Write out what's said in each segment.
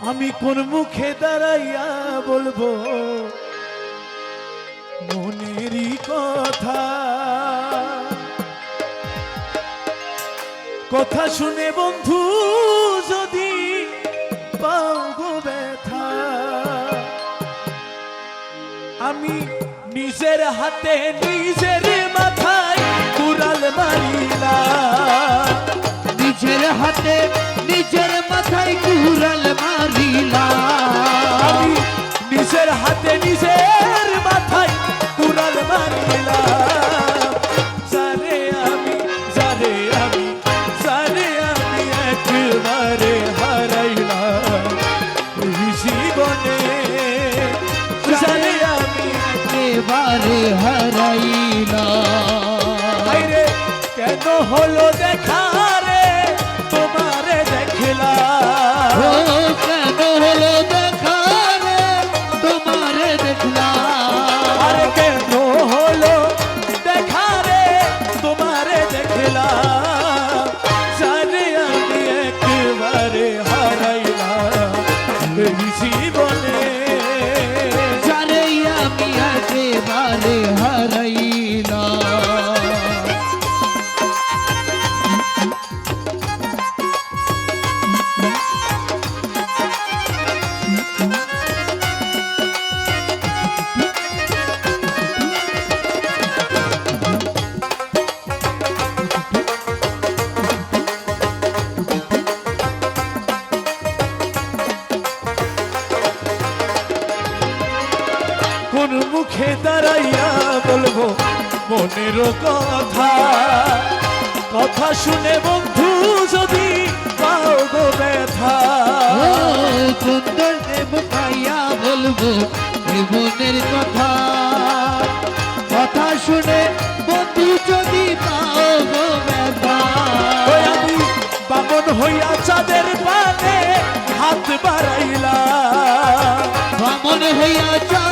আমি কোন মুখে দাঁড়াইয়া বলব? মনেরই কথা। কথা শুনে বন্ধু, যদি পাও ব্যথা। আমি নিজের হাতে, নিজের মাথায় কুড়াল মারিলাম। নিজের হাতে, নিজের মাথায় কুড়াল হাতে নিজের মাথায় কুড়াল মারিলাম। জানে আমি জানে আমি জানে আমি একবারে হারাইলাম। জীবনে জানে আমি একেবারে হারাইলা আইরে কেন হলো দেখা কোন দাঁড়াইয়া বলব মনের কথা। কথা শুনে বন্ধু যদি পাও গো ব্যথা। সুন্দর দেব পাইয়া বলব জীবনের কথা। কথা শুনে বন্ধু যদি পাও গো ব্যথা। আমি বামন হইয়া চাঁদের পানে হাত বাড়াইলাম। বামন হইয়া চাঁদের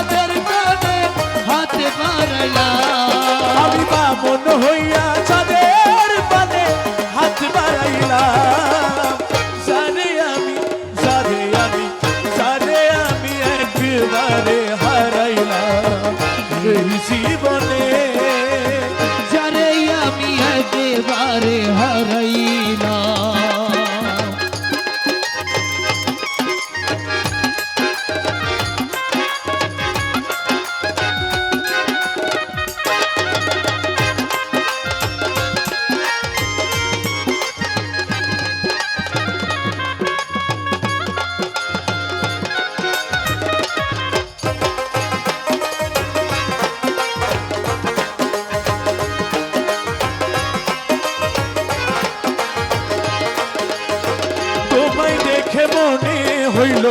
হইল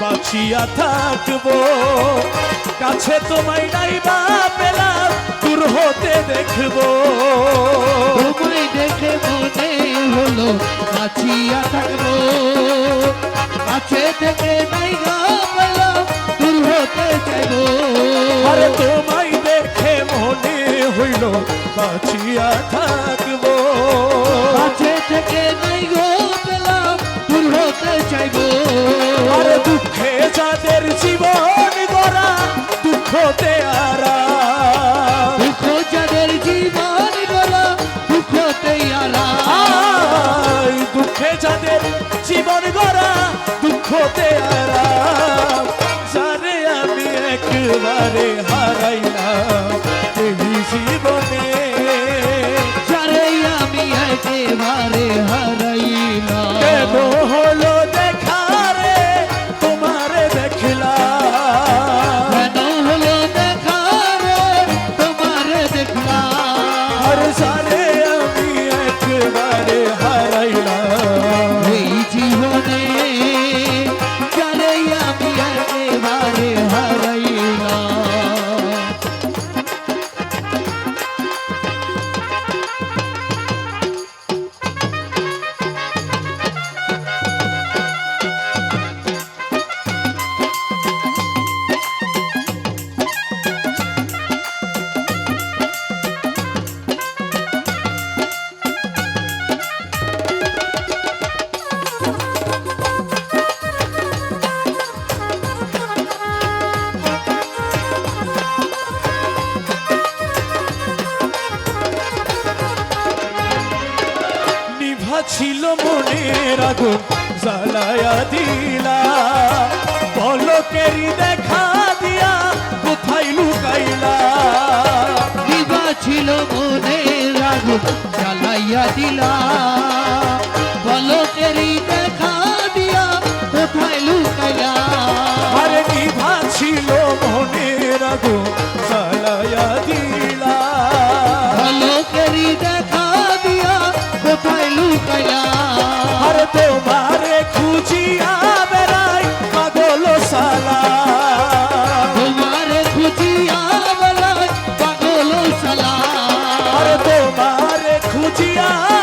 বাঁচিয়া থাকব। কাছে তোমায় নাই বা পেলাম দূর হতে দেখব। তোমায় দেখে মনে হলো বাঁচিয়া থাকব। কাছে থেকে নাই গা পেলাম দূর হতে আরে তোমায় দেখে মনে হইল বাঁচিয়া থাকব দুঃখতে আরাম জানে আমি একবারে হারাইলাম ছিল মনের আগুন, জ্বালায়া দিলা। বলকেরি দেখা দিয়া, কোথায় লুকাইলা? দিবা ছিল মনের আগুন, জ্বালাইয়া দিলা। দিয়া